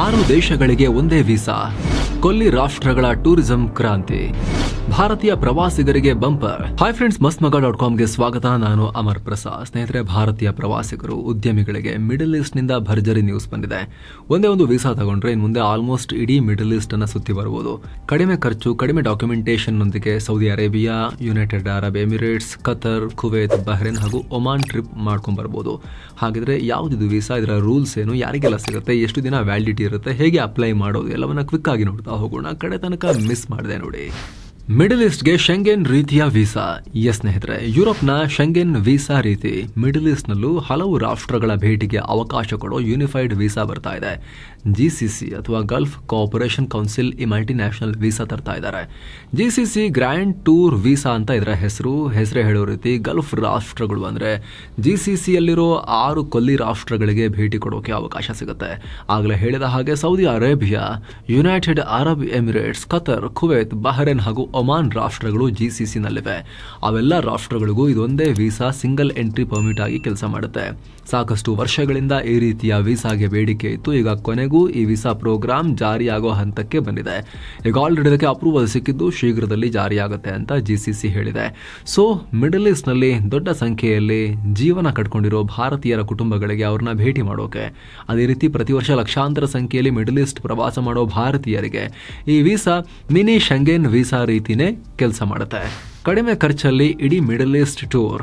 ಆರು ದೇಶಗಳಿಗೆ ಒಂದೇ ವೀಸಾ. ಕೊಲ್ಲಿ ರಾಷ್ಟ್ರಗಳ ಟೂರಿಸಂ ಕ್ರಾಂತಿ. ಭಾರತೀಯ ಪ್ರವಾಸಿಗರಿಗೆ ಬಂಪರ್. ಹಾಯ್ ಫ್ರೆಂಡ್ಸ್ ಮಸ್ತ್ ಮಗ ಡಾಟ್ ಕಾಮ್ಗೆ ಸ್ವಾಗತ. ನಾನು ಅಮರ್ ಪ್ರಸಾದ್. ಸ್ನೇಹಿತರೆ, ಭಾರತೀಯ ಪ್ರವಾಸಿಗರು, ಉದ್ಯಮಿಗಳಿಗೆ ಮಿಡಲ್ ಈಸ್ಟ್ನಿಂದ ಭರ್ಜರಿ ನ್ಯೂಸ್ ಬಂದಿದೆ. ಒಂದೇ ಒಂದು ವೀಸಾ ತಗೊಂಡ್ರೆ ಇನ್ನು ಮುಂದೆ ಆಲ್ಮೋಸ್ಟ್ ಇಡೀ ಮಿಡಲ್ ಈಸ್ಟ್ ಅನ್ನ ಸುತ್ತಿ ಬರಬಹುದು ಕಡಿಮೆ ಖರ್ಚು, ಕಡಿಮೆ ಡಾಕ್ಯುಮೆಂಟೇಶನ್ ನೊಂದಿಗೆ Saudi Arabia United Arab Emirates Qatar Kuwait Bahrain ಹಾಗೂ ಒಮಾನ್ ಟ್ರಿಪ್ ಮಾಡ್ಕೊಂಡ್ ಬರಬಹುದು ಹಾಗಿದ್ರೆ ಯಾವ್ದಿದು ವೀಸಾ ಇದರ ರೂಲ್ಸ್ ಏನು, ಯಾರಿಗೆಲ್ಲ ಸಿಗುತ್ತೆ, ಎಷ್ಟು ದಿನ ವ್ಯಾಲಿಡಿಟಿ ಇರುತ್ತೆ, ಹೇಗೆ ಅಪ್ಲೈ ಮಾಡೋದು, ಎಲ್ಲವನ್ನ ಕ್ವಿಕ್ ಆಗಿ ನೋಡ್ತಾ ಹೋಗೋಣ ಕಡೆ ತನಕ ಮಿಸ್ ಮಾಡಿದೆ ನೋಡಿ. ಮಿಡಲ್ ಈಸ್ಟ್ಗೆ ಶೆಂಗೆನ್ ರೀತಿಯ ವೀಸಾ. ಎಸ್ ಸ್ನೇಹಿತರೆ ಯುರೋಪ್ನ ಶೆಂಗೆನ್ ವೀಸಾ ರೀತಿ ಮಿಡಲ್ ಈಸ್ಟ್ನಲ್ಲೂ ಹಲವು ರಾಷ್ಟ್ರಗಳ ಭೇಟಿಗೆ ಅವಕಾಶ ಕೊಡೋ ಯೂನಿಫೈಡ್ ವೀಸಾ ಬರ್ತಾ ಇದೆ. ಜಿ ಸಿ ಸಿ ಅಥವಾ ಗಲ್ಫ್ ಕೋಆಪರೇಷನ್ ಕೌನ್ಸಿಲ್ ಈ ಮಲ್ಟಿ ನ್ಯಾಷನಲ್ ವೀಸಾ ತರ್ತಾ ಇದ್ದಾರೆ. G C C grand tour visa ಅಂತ ಇದರ ಹೆಸರು. ಹೆಸರೇ ಹೇಳೋ ರೀತಿ ಗಲ್ಫ್ ರಾಷ್ಟ್ರಗಳು ಅಂದರೆ ಜಿ ಸಿ ಸಿಯಲ್ಲಿರೋ ಆರು ಕೊಲ್ಲಿ ರಾಷ್ಟ್ರಗಳಿಗೆ ಭೇಟಿ ಕೊಡೋಕೆ ಅವಕಾಶ ಸಿಗುತ್ತೆ. ಆಗಲೇ ಹೇಳಿದ ಹಾಗೆ Saudi Arabia United Arab Emirates Qatar Kuwait Bahrain ಹಾಗೂ ಒಮಾನ್ ರಾಷ್ಟ್ರಗಳು ಜಿ ಸಿ ಜಿಸಿಸಿನಲ್ಲಿವೆ ಅವೆಲ್ಲ ರಾಷ್ಟ್ರಗಳಿಗೂ ಇದೊಂದೇ ವೀಸಾ ಸಿಂಗಲ್ ಎಂಟ್ರಿ ಪರ್ಮಿಟ್ ಆಗಿ ಕೆಲಸ ಮಾಡುತ್ತೆ. ಸಾಕಷ್ಟು ವರ್ಷಗಳಿಂದ ಈ ರೀತಿಯ ವೀಸಾಗೆ ಬೇಡಿಕೆ ಇತ್ತು. ಈಗ ಕೊನೆಗೂ ಈ ವೀಸಾ ಪ್ರೋಗ್ರಾಮ್ ಜಾರಿಯಾಗೋ ಹಂತಕ್ಕೆ ಬಂದಿದೆ. ಈಗ ಆಲ್ರೆಡಿ ಇದಕ್ಕೆ ಅಪ್ರೂವಲ್ ಸಿಕ್ಕಿದ್ದು ಶೀಘ್ರದಲ್ಲಿ ಜಾರಿಯಾಗುತ್ತೆ ಅಂತ ಜಿ ಸಿ ಸಿ ಹೇಳಿದೆ. ಸೊ ಮಿಡಲ್ ಈಸ್ಟ್ನಲ್ಲಿ ದೊಡ್ಡ ಸಂಖ್ಯೆಯಲ್ಲಿ ಜೀವನ ಕಟ್ಕೊಂಡಿರೋ ಭಾರತೀಯರ ಕುಟುಂಬಗಳಿಗೆ ಅವ್ರನ್ನ ಭೇಟಿ ಮಾಡೋಕೆ. ಅದೇ ರೀತಿ ಪ್ರತಿ ವರ್ಷ ಲಕ್ಷಾಂತರ ಸಂಖ್ಯೆಯಲ್ಲಿ ಮಿಡಲ್ ಈಸ್ಟ್ ಪ್ರವಾಸ ಮಾಡೋ ಭಾರತೀಯರಿಗೆ. ಈ ವೀಸಾ ಮಿನಿ ಶಂಗೇನ್ ವೀಸಾ ರೀತಿನೇ ಕೆಲಸ ಮಾಡುತ್ತೆ. ಕಡಿಮೆ ಖರ್ಚಲ್ಲಿ ಇಡೀ ಮಿಡಲ್ ಈಸ್ಟ್ ಟೂರ್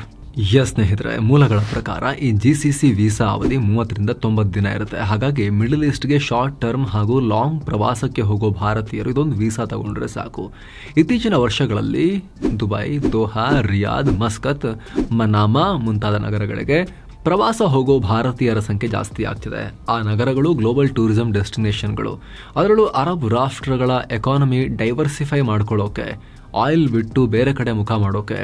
ಎಸ್ ಸ್ನೇಹಿತರೆ, ಮೂಲಗಳ ಪ್ರಕಾರ ಈ ಜಿ ಸಿ ಸಿ ವೀಸಾ ಅವಧಿ ಮೂವತ್ತರಿಂದ ತೊಂಬತ್ತು ದಿನ ಇರುತ್ತೆ. ಹಾಗಾಗಿ ಮಿಡಲ್ ಈಸ್ಟ್ಗೆ ಶಾರ್ಟ್ ಟರ್ಮ್ ಹಾಗೂ ಲಾಂಗ್ ಪ್ರವಾಸಕ್ಕೆ ಹೋಗೋ ಭಾರತೀಯರು ಇದೊಂದು ವೀಸಾ ತಗೊಂಡ್ರೆ ಸಾಕು. ಇತ್ತೀಚಿನ ವರ್ಷಗಳಲ್ಲಿ Dubai Doha Riyadh Muscat Manama ಮುಂತಾದ ನಗರಗಳಿಗೆ ಪ್ರವಾಸ ಹೋಗೋ ಭಾರತೀಯರ ಸಂಖ್ಯೆ ಜಾಸ್ತಿ ಆಗ್ತಿದೆ. ಆ ನಗರಗಳು ಗ್ಲೋಬಲ್ ಟೂರಿಸಂ ಡೆಸ್ಟಿನೇಷನ್ಗಳು ಅದರಲ್ಲೂ ಅರಬ್ ರಾಷ್ಟ್ರಗಳ ಎಕಾನಮಿ ಡೈವರ್ಸಿಫೈ ಮಾಡ್ಕೊಳ್ಳೋಕೆ ಆಯಿಲ್ ಬಿಟ್ಟು ಬೇರೆ ಕಡೆ ಮುಖ ಮಾಡೋಕೆ.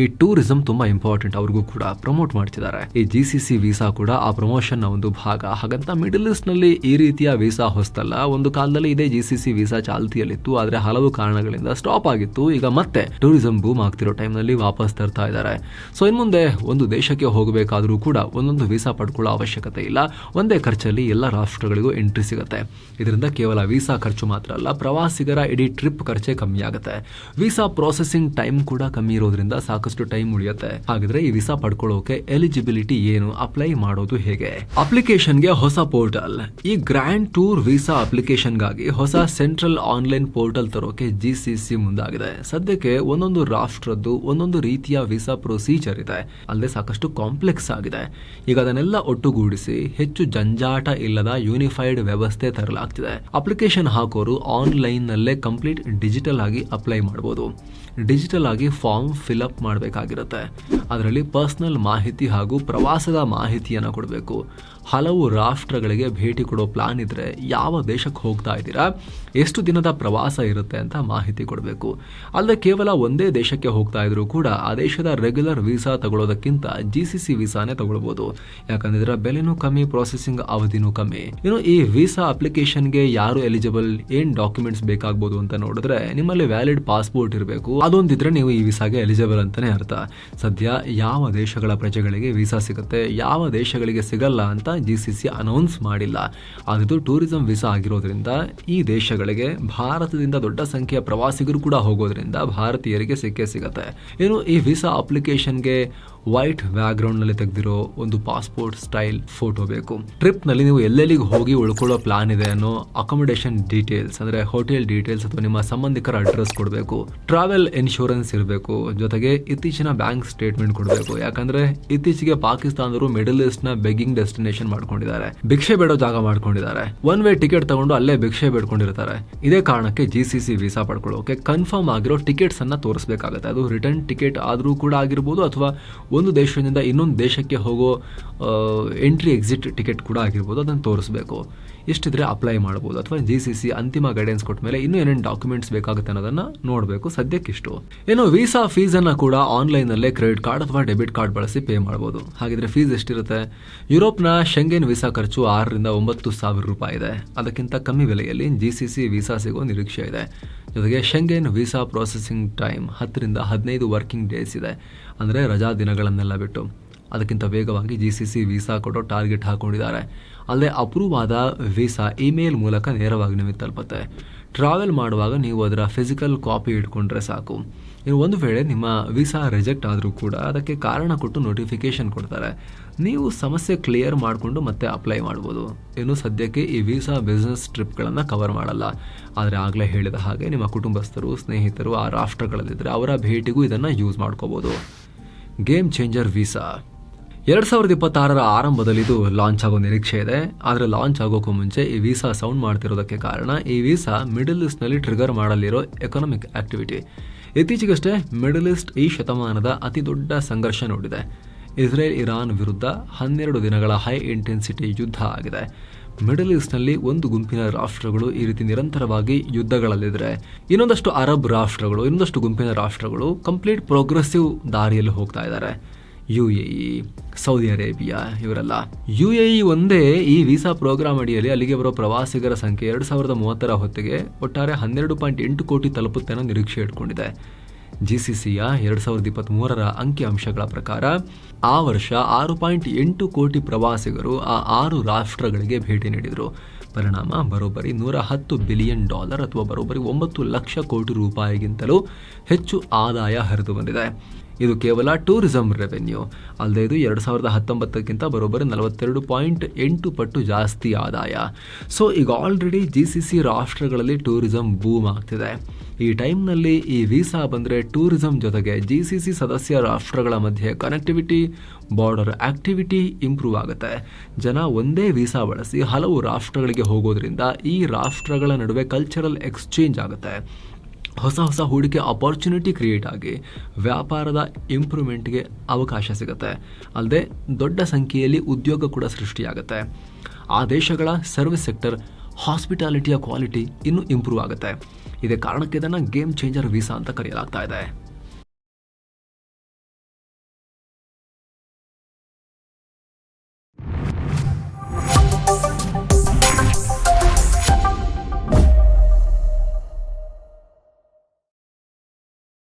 ಈ ಟೂರಿಸಂ ತುಂಬಾ ಇಂಪಾರ್ಟೆಂಟ್ ಅವ್ರಿಗೂ ಕೂಡ ಪ್ರಮೋಟ್ ಮಾಡ್ತಿದ್ದಾರೆ. ಈ ಜಿ ಸಿ ಸಿ ವೀಸಾ ಕೂಡ ಆ ಪ್ರಮೋಷನ್ನ ಒಂದು ಭಾಗ. ಹಾಗಂತ ಮಿಡಲ್ ಈಸ್ಟ್ನಲ್ಲಿ ಈ ರೀತಿಯ ವೀಸಾ ಹೊಸ್ತಲ್ಲ. ಒಂದು ಕಾಲದಲ್ಲಿ ಇದೇ ಜಿ ಸಿ ಸಿ ವೀಸಾ ಚಾಲ್ತಿಯಲ್ಲಿತ್ತು. ಆದ್ರೆ ಹಲವು ಕಾರಣಗಳಿಂದ ಸ್ಟಾಪ್ ಆಗಿತ್ತು. ಈಗ ಮತ್ತೆ ಟೂರಿಸಂ ಬೂಮ್ ಆಗ್ತಿರೋ ಟೈಮ್ನಲ್ಲಿ ವಾಪಸ್ ತರ್ತಾ ಇದ್ದಾರೆ. ಸೊ ಇನ್ ಮುಂದೆ ಒಂದು ದೇಶಕ್ಕೆ ಹೋಗಬೇಕಾದ್ರೂ ಕೂಡ ಒಂದೊಂದು ವೀಸಾ ಪಡ್ಕೊಳ್ಳೋ ಅವಶ್ಯಕತೆ ಇಲ್ಲ. ಒಂದೇ ಖರ್ಚಲ್ಲಿ ಎಲ್ಲ ರಾಷ್ಟ್ರಗಳಿಗೂ ಎಂಟ್ರಿ ಸಿಗುತ್ತೆ. ಇದರಿಂದ ಕೇವಲ ವೀಸಾ ಖರ್ಚು ಮಾತ್ರ ಅಲ್ಲ, ಪ್ರವಾಸಿಗರ ಇಡೀ ಟ್ರಿಪ್ ಖರ್ಚೆ ಕಮ್ಮಿ ಆಗುತ್ತೆ. ವೀಸಾ ಪ್ರೊಸೆಸಿಂಗ್ ಟೈಮ್ ಕೂಡ ಕಮ್ಮಿ ಇರೋದ್ರಿಂದ ಸಾಕಷ್ಟು ಟೈಮ್ ಉಳಿಯುತ್ತೆ. ಹಾಗಾದ್ರೆ ಈ ವಿಸಾ ಪಡ್ಕೊಳ್ಳೋಕೆ ಎಲಿಜಿಬಿಲಿಟಿ ಏನು ಅಪ್ಲೈ ಮಾಡೋದು ಹೇಗೆ? ಅಪ್ಲಿಕೇಶನ್ಗೆ ಹೊಸ ಪೋರ್ಟಲ್ ಈ ಗ್ರ್ಯಾಂಡ್ ಟೂರ್ ವೀಸಾ ಅಪ್ಲಿಕೇಶನ್ಗಾಗಿ ಹೊಸ ಸೆಂಟ್ರಲ್ ಆನ್ಲೈನ್ ಪೋರ್ಟಲ್ ತರೋಕೆ ಜಿ ಮುಂದಾಗಿದೆ. ಸದ್ಯಕ್ಕೆ ಒಂದೊಂದು ರಾಷ್ಟ್ರದ್ದು, ಒಂದೊಂದು ರೀತಿಯ ವೀಸಾ ಪ್ರೊಸೀಜರ್ ಇದೆ. ಅಲ್ಲದೆ ಸಾಕಷ್ಟು ಕಾಂಪ್ಲೆಕ್ಸ್ ಆಗಿದೆ. ಈಗ ಅದನ್ನೆಲ್ಲ ಒಟ್ಟುಗೂಡಿಸಿ ಹೆಚ್ಚು ಜಂಜಾಟ ಇಲ್ಲದ ಯೂನಿಫೈಡ್ ವ್ಯವಸ್ಥೆ ತರಲಾಗ್ತಿದೆ. ಅಪ್ಲಿಕೇಶನ್ ಹಾಕೋರು ಆನ್ಲೈನ್ ನಲ್ಲೇ ಕಂಪ್ಲೀಟ್ ಡಿಜಿಟಲ್ ಆಗಿ ಅಪ್ಲೈ ಮಾಡಬಹುದು ಡಿಜಿಟಲ್ ಆಗಿ ಫಾರ್ಮ್ ಫಿಲ್ ಅಪ್ ಮಾಡಬೇಕಾಗಿರುತ್ತೆ. ಅದರಲ್ಲಿ ಪರ್ಸನಲ್ ಮಾಹಿತಿ ಹಾಗೂ ಪ್ರವಾಸದ ಮಾಹಿತಿಯನ್ನು ಕೊಡಬೇಕು. ಹಲವು ರಾಷ್ಟ್ರಗಳಿಗೆ ಭೇಟಿ ಕೊಡೋ ಪ್ಲಾನ್ ಇದ್ರೆ ಯಾವ ದೇಶಕ್ಕೆ ಹೋಗ್ತಾ ಇದ್ದೀರಾ? ಎಷ್ಟು ದಿನದ ಪ್ರವಾಸ ಇರುತ್ತೆ ಅಂತ ಮಾಹಿತಿ ಕೊಡಬೇಕು. ಅಲ್ಲದೆ ಕೇವಲ ಒಂದೇ ದೇಶಕ್ಕೆ ಹೋಗ್ತಾ ಇದ್ರು ಕೂಡ ಆ ದೇಶದ ರೆಗ್ಯುಲರ್ ವೀಸಾ ತಗೊಳ್ಳೋದಕ್ಕಿಂತ ಜಿ ಸಿ ಸಿ ವೀಸಾನೇ ತಗೊಳ್ಬೋದು. ಯಾಕಂದ್ರೆ ಇದರ ಬೆಲೆನೂ ಕಮ್ಮಿ ಪ್ರೊಸೆಸಿಂಗ್ ಅವಧಿನೂ ಕಮ್ಮಿ. ಇನ್ನು ಈ ವೀಸಾ ಅಪ್ಲಿಕೇಶನ್ಗೆ ಯಾರು ಎಲಿಜಿಬಲ್ ಏನ್ ಡಾಕ್ಯುಮೆಂಟ್ಸ್ ಬೇಕಾಗ್ಬೋದು ಅಂತ ನೋಡಿದ್ರೆ ನಿಮ್ಮಲ್ಲಿ ವ್ಯಾಲಿಡ್ ಪಾಸ್ಪೋರ್ಟ್ ಇರಬೇಕು. ಅದೊಂದಿದ್ರೆ ನೀವು ಈ ವೀಸಾಗೆ ಎಲಿಜಿಬಲ್ ಅಂತಾನೆ ಅರ್ಥ. ಸದ್ಯ ಯಾವ ದೇಶಗಳ ಪ್ರಜೆಗಳಿಗೆ ವೀಸಾ ಸಿಗುತ್ತೆ, ಯಾವ ದೇಶಗಳಿಗೆ ಸಿಗಲ್ಲ ಅಂತ ಜಿ ಸಿ ಸಿ ಅನೌನ್ಸ್ ಮಾಡಿಲ್ಲ. ಅದು ಟೂರಿಸಂ ವೀಸಾ ಆಗಿರೋದ್ರಿಂದ ಈ ದೇಶಗಳಿಗೆ ಭಾರತದಿಂದ ದೊಡ್ಡ ಸಂಖ್ಯೆಯ ಪ್ರವಾಸಿಗರು ಕೂಡ ಹೋಗೋದ್ರಿಂದ ಭಾರತೀಯರಿಗೆ ಸಿಕ್ಕೇ ಸಿಗುತ್ತೆ. ಏನು ಈ ವೀಸಾ ಅಪ್ಲಿಕೇಶನ್ಗೆ ವೈಟ್ ಬ್ಯಾಕ್ಗ್ರೌಂಡ್ನಲ್ಲಿ ತೆಗೆದಿರೋ ಒಂದು ಪಾಸ್ಪೋರ್ಟ್ ಸ್ಟೈಲ್ ಫೋಟೋ ಬೇಕು. ಟ್ರಿಪ್ನಲ್ಲಿ ನೀವು ಎಲ್ಲೆಲ್ಲಿಗೆ ಹೋಗಿ ಉಳ್ಕೊಳ್ಳೋ ಪ್ಲಾನ್ ಇದೆ ಅನ್ನೋ ಅಕಾಮಿಡೇಷನ್ ಡೀಟೇಲ್ಸ್ ಅಂದ್ರೆ ಹೋಟೆಲ್ ಡೀಟೇಲ್ಸ್ ಅಥವಾ ನಿಮ್ಮ ಸಂಬಂಧಿಕರ ಅಡ್ರೆಸ್ ಕೊಡಬೇಕು. ಟ್ರಾವೆಲ್ ಇನ್ಶೂರೆನ್ಸ್ ಇರಬೇಕು, ಜೊತೆಗೆ ಇತ್ತೀಚಿನ ಬ್ಯಾಂಕ್ ಸ್ಟೇಟ್ಮೆಂಟ್ ಕೊಡಬೇಕು. ಯಾಕಂದ್ರೆ ಇತ್ತೀಚೆಗೆ ಪಾಕಿಸ್ತಾನದವರು ಮಿಡಲ್ ಈಸ್ಟ್ನ ಬೆಗ್ಗಿಂಗ್ ಡೆಸ್ಟಿನೇಷನ್ ಮಾಡ್ಕೊಂಡಿದ್ದಾರೆ. ಭಿಕ್ಷೆ ಬೇಡೋ ಜಾಗ ಮಾಡ್ಕೊಂಡಿದ್ದಾರೆ. ಒನ್ ವೇ ಟಿಕೆಟ್ ತಗೊಂಡು ಅಲ್ಲೇ ಭಿಕ್ಷೆ ಬೇಡ್ಕೊಂಡಿರ್ತಾರೆ. ಇದೇ ಕಾರಣಕ್ಕೆ ಜಿ ಸಿ ಸಿ ವೀಸಾ ಪಡ್ಕೊಳ್ಳೋಕೆ ಕನ್ಫರ್ಮ್ ಆಗಿರೋ ಟಿಕೆಟ್ಸ್ ಅನ್ನ ತೋರಿಸಬೇಕಾಗುತ್ತೆ. ಅದು ರಿಟರ್ನ್ ಟಿಕೆಟ್ ಆದರೂ ಕೂಡ ಆಗಿರ್ಬೋದು ಅಥವಾ ಒಂದು ದೇಶದಿಂದ ಇನ್ನೊಂದು ದೇಶಕ್ಕೆ ಹೋಗೋ ಎಂಟ್ರಿ ಎಕ್ಸಿಟ್ ಟಿಕೆಟ್ ಕೂಡ ಆಗಿರ್ಬೋದು. ಅದನ್ನು ತೋರಿಸ್ಬೇಕು. ಎಷ್ಟಿದ್ರೆ ಅಪ್ಲೈ ಮಾಡ್ಬೋದು ಅಥವಾ ಜಿ ಸಿ ಸಿ ಅಂತಿಮ ಗೈಡೆನ್ಸ್ ಕೊಟ್ಟ ಮೇಲೆ ಇನ್ನೂ ಏನೇನು ಡಾಕ್ಯುಮೆಂಟ್ಸ್ ಬೇಕಾಗುತ್ತೆ ಅನ್ನೋದನ್ನ ನೋಡಬೇಕು. ಸದ್ಯಕ್ಕಿಷ್ಟು. ಏನು ವೀಸಾ ಫೀಸನ್ನು ಕೂಡ ಆನ್ಲೈನಲ್ಲೇ ಕ್ರೆಡಿಟ್ ಕಾರ್ಡ್ ಅಥವಾ ಡೆಬಿಟ್ ಕಾರ್ಡ್ ಬಳಸಿ ಪೇ ಮಾಡ್ಬೋದು. ಹಾಗಿದ್ರೆ ಫೀಸ್ ಎಷ್ಟಿರುತ್ತೆ? ಯುರೋಪ್ನ ಶೆಂಗೆನ್ ವೀಸಾ ಖರ್ಚು ಆರರಿಂದ ಒಂಬತ್ತು ಸಾವಿರ ರೂಪಾಯಿ ಇದೆ. ಅದಕ್ಕಿಂತ ಕಮ್ಮಿ ಬೆಲೆಯಲ್ಲಿ ಜಿ ಸಿ ಸಿ ವೀಸಾ ಸಿಗೋ ನಿರೀಕ್ಷೆ ಇದೆ. ಜೊತೆಗೆ ಶೆಂಗೆನ್ ವೀಸಾ ಪ್ರೊಸೆಸಿಂಗ್ ಟೈಮ್ ಹತ್ತರಿಂದ ಹದಿನೈದು ವರ್ಕಿಂಗ್ ಡೇಸ್ ಇದೆ. ಅಂದರೆ ರಜಾ ದಿನಗಳನ್ನೆಲ್ಲ ಬಿಟ್ಟು. ಅದಕ್ಕಿಂತ ವೇಗವಾಗಿ ಜಿ ಸಿ ಸಿ ವೀಸಾ ಕೊಡೋ ಟಾರ್ಗೆಟ್ ಹಾಕೊಂಡಿದ್ದಾರೆ. ಅಲ್ಲದೆ ಅಪ್ರೂವ್ ಆದ ವೀಸಾ ಇಮೇಲ್ ಮೂಲಕ ನೇರವಾಗಿ ನಿಮಗೆ ತಲುಪುತ್ತೆ. ಟ್ರಾವೆಲ್ ಮಾಡುವಾಗ ನೀವು ಅದರ ಫಿಸಿಕಲ್ ಕಾಪಿ ಇಟ್ಕೊಂಡ್ರೆ ಸಾಕು. ಇನ್ನು ಒಂದು ವೇಳೆ ನಿಮ್ಮ ವೀಸಾ ರಿಜೆಕ್ಟ್ ಆದರೂ ಕೂಡ ಅದಕ್ಕೆ ಕಾರಣ ಕೊಟ್ಟು ನೋಟಿಫಿಕೇಶನ್ ಕೊಡ್ತಾರೆ. ನೀವು ಸಮಸ್ಯೆ ಕ್ಲಿಯರ್ ಮಾಡಿಕೊಂಡು ಮತ್ತೆ ಅಪ್ಲೈ ಮಾಡ್ಬೋದು. ಇನ್ನು ಸದ್ಯಕ್ಕೆ ಈ ವೀಸಾ ಬಿಸ್ನೆಸ್ ಟ್ರಿಪ್ಗಳನ್ನು ಕವರ್ ಮಾಡಲ್ಲ. ಆದರೆ ಆಗಲೇ ಹೇಳಿದ ಹಾಗೆ ನಿಮ್ಮ ಕುಟುಂಬಸ್ಥರು, ಸ್ನೇಹಿತರು, ಆ ರಾಷ್ಟ್ರಗಳಲ್ಲಿದ್ದರೆ ಅವರ ಭೇಟಿಗೂ ಇದನ್ನು ಯೂಸ್ ಮಾಡ್ಕೋಬೋದು. ಗೇಮ್ ಚೇಂಜರ್ ವೀಸಾ ಎರಡ್ ಸಾವಿರದ ಇಪ್ಪತ್ತಾರರ ಆರಂಭದಲ್ಲಿ ಇದು ಲಾಂಚ್ ಆಗೋ ನಿರೀಕ್ಷೆ ಇದೆ. ಆದರೆ ಲಾಂಚ್ ಆಗೋಕ್ಕೂ ಮುಂಚೆ ಈ ವೀಸಾ ಸೌಂಡ್ ಮಾಡ್ತಿರೋದಕ್ಕೆ ಕಾರಣ ಈ ವೀಸಾ ಮಿಡಲ್ ಈಸ್ಟ್ನಲ್ಲಿ ಟ್ರಿಗರ್ ಮಾಡಲಿರೋ ಎಕನಾಮಿಕ್ ಆಕ್ಟಿವಿಟಿ. ಇತ್ತೀಚೆಗಷ್ಟೇ ಮಿಡಲ್ ಈಸ್ಟ್ ಈ ಶತಮಾನದ ಅತಿ ದೊಡ್ಡ ಸಂಘರ್ಷ ನೋಡಿದೆ. ಇಸ್ರೇಲ್ ಇರಾನ್ ವಿರುದ್ಧ ಹನ್ನೆರಡು ದಿನಗಳ ಹೈ ಇಂಟೆನ್ಸಿಟಿ ಯುದ್ಧ ಆಗಿದೆ. ಮಿಡಲ್ ಈಸ್ಟ್ನಲ್ಲಿ ಒಂದು ಗುಂಪಿನ ರಾಷ್ಟ್ರಗಳು ಈ ರೀತಿ ನಿರಂತರವಾಗಿ ಯುದ್ಧಗಳಲ್ಲಿದ್ರೆ. ಇನ್ನೊಂದಷ್ಟು ಅರಬ್ ರಾಷ್ಟ್ರಗಳು, ಇನ್ನೊಂದಷ್ಟು ಗುಂಪಿನ ರಾಷ್ಟ್ರಗಳು ಕಂಪ್ಲೀಟ್ ಪ್ರೋಗ್ರೆಸಿವ್ ದಾರಿಯಲ್ಲಿ ಹೋಗ್ತಾ ಇದ್ದಾರೆ. U A E Saudi Arabia ಇವರೆಲ್ಲ. ಯು ಎ ಇ ಒಂದೇ ಈ ವೀಸಾ ಪ್ರೋಗ್ರಾಮ್ ಅಡಿಯಲ್ಲಿ ಅಲ್ಲಿಗೆ ಬರೋ ಪ್ರವಾಸಿಗರ ಸಂಖ್ಯೆ ಎರಡು ಸಾವಿರದ ಮೂವತ್ತರ ಹೊತ್ತಿಗೆ ಒಟ್ಟಾರೆ ಹನ್ನೆರಡು ಪಾಯಿಂಟ್ ಎಂಟು ಕೋಟಿ ತಲುಪುತ್ತೆ ಅನ್ನೋ ನಿರೀಕ್ಷೆ ಇಟ್ಕೊಂಡಿದೆ. ಜಿ ಸಿ ಸಿಯ ಎರಡು ಸಾವಿರದ ಇಪ್ಪತ್ತ್ಮೂರರ ಅಂಕಿಅಂಶಗಳ ಪ್ರಕಾರ ಆ ವರ್ಷ ಆರು ಪಾಯಿಂಟ್ ಎಂಟು ಕೋಟಿ ಪ್ರವಾಸಿಗರು ಆ ಆರು ರಾಷ್ಟ್ರಗಳಿಗೆ ಭೇಟಿ ನೀಡಿದರು. ಪರಿಣಾಮ ಬರೋಬ್ಬರಿ ನೂರ ಹತ್ತು ಬಿಲಿಯನ್ ಡಾಲರ್ ಅಥವಾ ಬರೋಬ್ಬರಿ ಒಂಬತ್ತು ಲಕ್ಷ ಕೋಟಿ ರೂಪಾಯಿಗಿಂತಲೂ ಹೆಚ್ಚು ಆದಾಯ ಹರಿದು ಬಂದಿದೆ ಇದು ಕೇವಲ ಟೂರಿಸಂ ರೆವೆನ್ಯೂ. ಅಲ್ಲದೆ ಇದು ಎರಡು ಸಾವಿರದ ಹತ್ತೊಂಬತ್ತಕ್ಕಿಂತ ಬರೋಬ್ಬರಿ ನಲವತ್ತೆರಡು ಪಾಯಿಂಟ್ ಎಂಟು ಪಟ್ಟು ಜಾಸ್ತಿ ಆದಾಯ. ಸೊ ಈಗ ಆಲ್ರೆಡಿ ಜಿ ಸಿ ಸಿ ರಾಷ್ಟ್ರಗಳಲ್ಲಿ ಟೂರಿಸಂ ಬೂಮ್ ಆಗ್ತಿದೆ. ಈ ಟೈಮ್ನಲ್ಲಿ ಈ ವೀಸಾ ಬಂದರೆ ಟೂರಿಸಂ ಜೊತೆಗೆ ಜಿ ಸಿ ಸಿ ಸದಸ್ಯ ರಾಷ್ಟ್ರಗಳ ಮಧ್ಯೆ ಕನೆಕ್ಟಿವಿಟಿ ಬಾರ್ಡರ್ ಆಕ್ಟಿವಿಟಿ ಇಂಪ್ರೂವ್ ಆಗುತ್ತೆ. ಜನ ಒಂದೇ ವೀಸಾ ಬಳಸಿ ಹಲವು ರಾಷ್ಟ್ರಗಳಿಗೆ ಹೋಗೋದ್ರಿಂದ ಈ ರಾಷ್ಟ್ರಗಳ ನಡುವೆ ಕಲ್ಚರಲ್ ಎಕ್ಸ್ಚೇಂಜ್ ಆಗುತ್ತೆ. ಹೊಸ ಹೊಸ ಹೂಡಿಕೆ ಅಪಾರ್ಚುನಿಟಿ ಕ್ರಿಯೇಟ್ ಆಗಿ ವ್ಯಾಪಾರದ ಇಂಪ್ರೂವ್ಮೆಂಟ್ಗೆ ಅವಕಾಶ ಸಿಗುತ್ತೆ. ಅಲ್ಲದೆ ದೊಡ್ಡ ಸಂಖ್ಯೆಯಲ್ಲಿ ಉದ್ಯೋಗ ಕೂಡ ಸೃಷ್ಟಿಯಾಗುತ್ತೆ. ಆ ದೇಶಗಳ ಸರ್ವಿಸ್ ಸೆಕ್ಟರ್ ಹಾಸ್ಪಿಟಾಲಿಟಿಯ ಕ್ವಾಲಿಟಿ ಇನ್ನೂ ಇಂಪ್ರೂವ್ ಆಗುತ್ತೆ. ಇದೇ ಕಾರಣಕ್ಕೆ ಇದನ್ನು ಗೇಮ್ ಚೇಂಜರ್ ವೀಸಾ ಅಂತ ಕರೆಯಲಾಗ್ತಾ ಇದೆ.